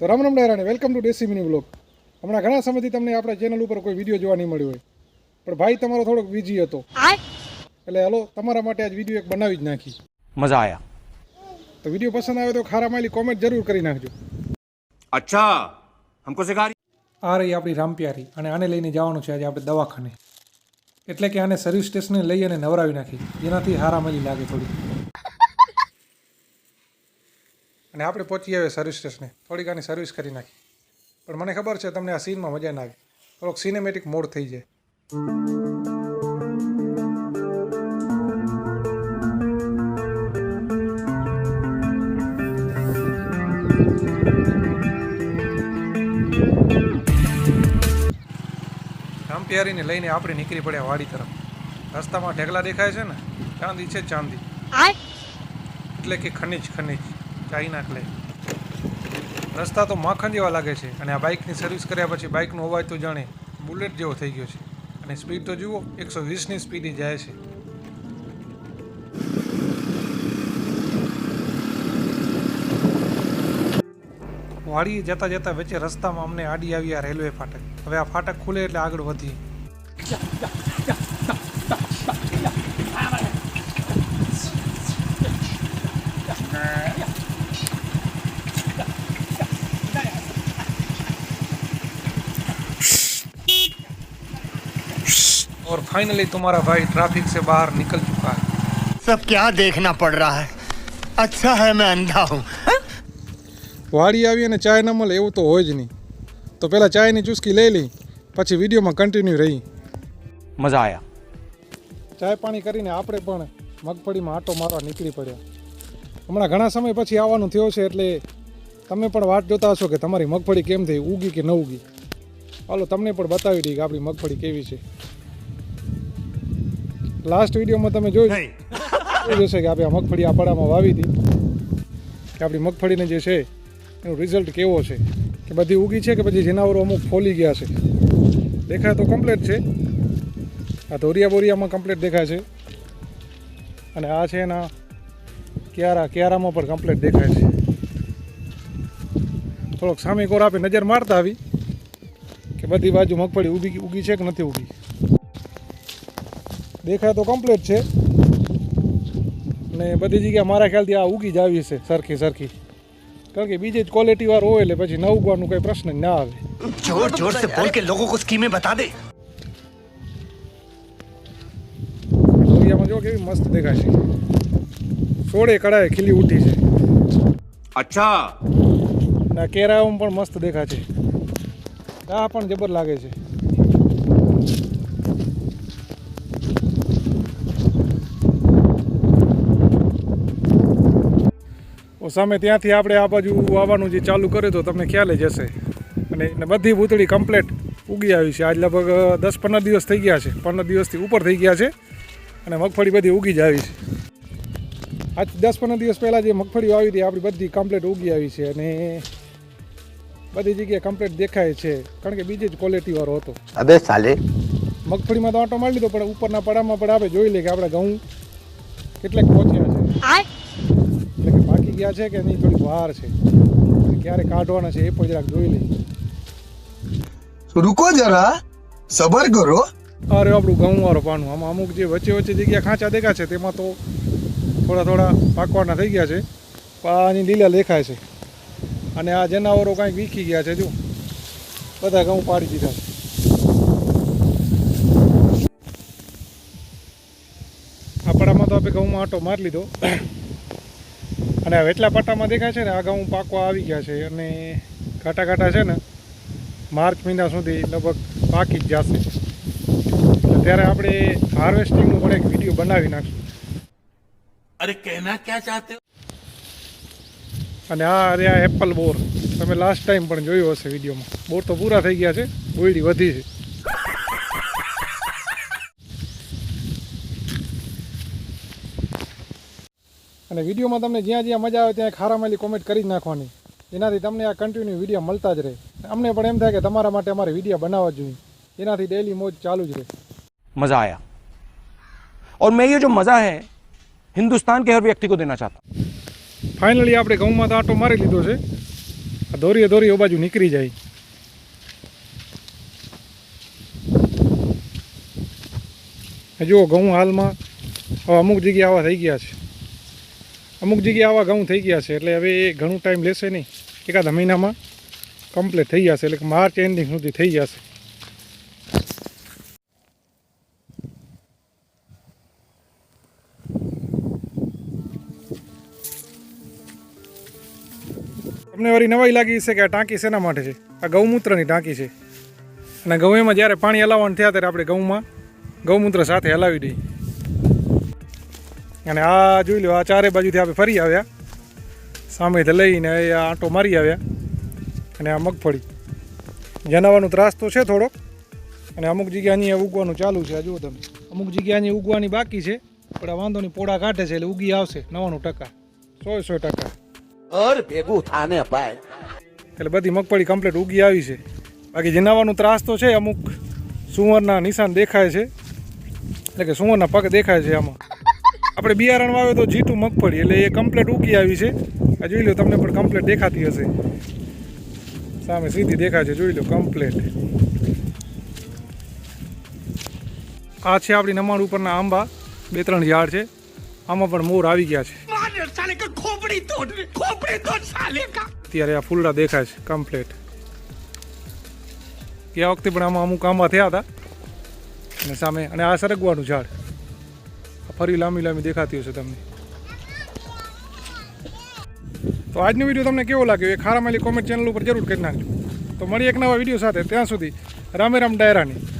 તો Ram Ram ડાયરાણી welcome to desi mini blog હમણાં ઘણા સમયથી તમને આપણા ચેનલ ઉપર કોઈ વીડિયો જોવા નહીં મળ્યો હોય. પણ ભાઈ તમારો થોડોક બીજી હતો. એટલે હલો તમારા માટે આજ વીડિયો એક બનાવી જ નાખી. મજા આયા. તો વીડિયો પસંદ આવે તો ખારા માલી કોમેન્ટ જરૂર કરી નાખજો. અચ્છા હમકો સિખા આ રહી આપણી રામપ્યારી અને આને લઈને જવાનું છે આજે આપણે દવાખાને. એટલે કે આને સર્વિસ સ્ટેશને લઈ અને નવરાવી નાખી. જેનાથી હારા હારામલી લાગે થોડી. અને આપણે પહોંચી આવ્યા સર્વિસ સ્ટેશને થોડીક આની સર્વિસ કરી નાખી. પણ મને ખબર છે તમને આ સીનમાં મજા ના આવે. થોડોક સિનેમેટિક મોડ થઈ જાય. રામપ્યારીને લઈને આપણે નીકળી પડ્યા વાડી તરફ. રસ્તામાં ઢેગલા દેખાય છે ને? ચાંદી છે ચાંદી. એટલે કે ખનિજ ખનિજ. ચાઇના લે રસ્તા તો માખણ જેવા લાગે છે અને આ બાઇકની સર્વિસ કર્યા પછી બાઇકનો અવાજ તો જાણે બુલેટ જેવો થઈ ગયો છે. અને સ્પીડ તો જુઓ, એકસો વીસની સ્પીડે જાય છે. વાડીએ જતા જતા વચ્ચે રસ્તામાં અમને આડી આવી આ રેલવે ફાટક. હવે આ ફાટક ખુલે એટલે આગળ વધીએ. और फाइनली तुम्हारा भाई ट्रैफिक से बाहर निकल चुका है सब क्या देखना पड़ रहा है अच्छा है मैं अंधा हूँ વાડી આવી અને ચાય ન મળે એવું તો હોય જ નહીં તો પહેલાં ચાયની ચુસ્કી લઈ લઈ પછી વિડીયોમાં કન્ટિન્યુ રહી मजा आया ચાય પાણી કરીને આપણે પણ મગફળીમાં આટો મારવા નીકળી પડ્યા હમણાં ઘણા સમય પછી આવવાનું થયો છે એટલે તમે પણ વાટ જોતા હશો કે તમારી મગફળી કેમ થઈ ઉગી કે ન ઉગી હાલો તમને પણ બતાવી દઈએ કે આપણી મગફળી કેવી છે લાસ્ટ વિડીયોમાં તમે જોઈ એ જશે કે આપણે આ મગફળી આ પડામાં વાવી હતી. કે આપણી મગફળીને જે છે એનું રિઝલ્ટ કેવો છે? કે બધી ઉગી છે કે પછી જનાવરો અમુક ફોલી ગયા છે? દેખાય તો કમ્પ્લેટ છે. આ ધોરિયા બોરિયામાં કમ્પ્લેટ દેખાય છે. અને આ છે એના ક્યારા ક્યારામાં પણ કમ્પ્લેટ દેખાય છે. થોડોક સામે કોર આપે નજર મારતા આવી કે બધી બાજુ મગફળી ઉગી ઉગી છે કે નથી ઉગી? દેખાય તો કમ્પ્લીટ છે. ને બધી જગ્યાએ મારા ખ્યાલથી આ ઉગી જ આવી છે સરખી સરખી. કારણ કે બીજી જ ક્વોલિટી વાર હોય એટલે પછી ન ઉગવાનું કઈ પ્રશ્ન ના આવે. જોર જોર સે બોલ કે લોકો કો સ્કીમે બતા દે. દરિયામાં જો કેવી મસ્ત દેખાય છે. સોળે કડાએ ખીલી ઉઠી છે. અચ્છા. ના કેરાઓમાં પણ મસ્ત દેખાય છે. આ પણ જબર લાગે છે. સામે ત્યાંથી આપણે આ બાજુ વાવવાનું જે ચાલુ કર્યું તો તમને ખ્યાલ જ હશે. અને બધી પૂતળી કમ્પ્લેટ ઉગી આવી છે. આજ લગભગ દસ પંદર દિવસ થઈ ગયા છે. પંદર દિવસથી ઉપર થઈ ગયા છે અને મગફળી બધી ઉગી જ આવી છે. આજ દસ પંદર દિવસ પહેલાં જે મગફળીઓ આવી હતી આપણી બધી કમ્પ્લેટ ઉગી આવી છે અને બધી જગ્યાએ કમ્પ્લેટ દેખાય છે. કારણ કે બીજી જ ક્વોલિટીવાળો હતો. અબે સાલે. મગફળીમાં તો આંટો મારી લીધો પણ ઉપરના પડામાં પણ આપણે જોઈ લઈએ કે આપણે ઘઉં કેટલાક પહોંચ્યા છે. ગયા છે કે નહીં થોડીક વાર છે? ક્યારે કાઢવાના છે એ પણ જરાક જોઈ લઈએ. રૂકો જરા સબર કરો. અરે આપણું ઘઉંવાળું પાનું. આમાં અમુક જે વચ્ચે વચ્ચે જગ્યા ખાંચા દેખા છે તેમાં તો થોડા થોડા પાકવાના થઈ ગયા છે. પાણી લીલા દેખાય છે. અને આ જનાવરો કાંઈક વીખી ગયા છે જો. બધા ઘઉં પાડી દીધા છે. આપણામાં તો આપણે ઘઉંમાં આટો મારી લીધો. અને હવે એટલા પાટામાં દેખાય છે ને આ ઘઉં પાકવા આવી ગયા છે અને ઘાટા ઘાટા છે ને માર્ચ મહિના સુધી લગભગ પાકી જ જશે. ત્યારે આપણે હાર્વેસ્ટિંગનું પણ એક વીડિયો બનાવી નાખશું. અરે કહેના ક્યાં ચાહતે અને આ અરે આ એપલ બોર તમે લાસ્ટ ટાઈમ પણ જોયું હશે વિડીયોમાં. બોર તો પૂરા થઈ ગયા છે બોયડી વધી છે. અને વિડીયોમાં તમને જ્યાં જ્યાં મજા આવે ત્યાં ખારામેલી કોમેન્ટ કરી જ નાખવાની. એનાથી તમને આ કન્ટિન્યુ વીડિયો મળતા જ રહે. અમને પણ એમ થાય કે તમારા માટે અમારે વીડિયો બનાવવા જોઈએ. એનાથી ડેલી મોજ ચાલુ જ રહે. મજા આયા. ઓર મેં યે જો મજા હે હિન્દુસ્તાન કે હર વ્યક્તિ કો દેના ચાહતા ફાઇનલી આપણે ઘઉંમાં તો આટો મારી લીધો છે. આ દોરીએ દોરી ઓ બાજુ નીકળી જાય. જુઓ ઘઉં હાલમાં અમુક જગ્યાએ આવા થઈ ગયા છે. અમુક જગ્યાએ આવા ઘઉં થઈ ગયા છે, એટલે હવે એ ઘણું ટાઈમ લેશે નહીં. એકાદા મહિનામાં કમ્પ્લીટ થઈ જશે, એટલે માર્ચ એન્ડિંગ સુધી થઈ જશે. તમને વળી નવાઈ લાગી છે કે આ ટાંકી શેના માટે છે? આ ગૌમૂત્રની ટાંકી છે. અને ગૌએમાં જ્યારે પાણી હલાવવાનું થયા ત્યારે આપણે ગૌમાં ગૌમૂત્ર સાથે હલાવી દઈએ. અને આ જોઈ લો આ ચારે બાજુથી આપણે ફરી આવ્યા. સામેથી લઈને એ આંટો મારી આવ્યા. અને આ મગફળી. જનાવરનો ત્રાસ તો છે થોડોક અને અમુક જગ્યા અહીંયા ઉગવાનું ચાલુ છે. આ જુઓ તમે. અમુક જગ્યા અહીંયા ઉગવાની બાકી છે પણ આ વાંધો નહીં પોડા કાઢે છે એટલે ઉગી આવશે નવ્વાણું ટકા. સો સો ટકા. અર ભેગું થાને ભાઈ. એટલે બધી મગફળી કમ્પ્લીટ ઉગી આવી છે. બાકી જનાવરનો ત્રાસ તો છે અમુક સુવરના નિશાન દેખાય છે. એટલે કે સુવરના પગ દેખાય છે આમાં. આપણે બિયારણ વાવે તો જીટું મગફળી, એટલે એ કમ્પ્લેટ ઉકી આવી છે. આ જોઈ લો, તમને પણ કમ્પ્લેટ દેખાતી હશે. સામે સીધી દેખાય છે, જોઈ લો કમ્પ્લેટ આ છે આપણી નમાણ ઉપરના આંબા, બે ત્રણ ઝાડ છે. આમાં પણ મોર આવી ગયા છે. અત્યારે આ ફૂલડા દેખાય છે કમ્પ્લેટ ગયા વખતે પણ આમાં અમુક આંબા થયા હતા. અને સામે, અને આ સરગવાનું ઝાડ. ફરી લાંબી લાંબી દેખાતી હશે તમને. તો આજનો વીડિયો તમને કેવો લાગ્યો એ ખારામાલી કોમેન્ટ ચેનલ ઉપર જરૂર કરી નાખજો. તો મળી એક નવા વીડિયો સાથે. ત્યાં સુધી રામે રામ ડાયરાની.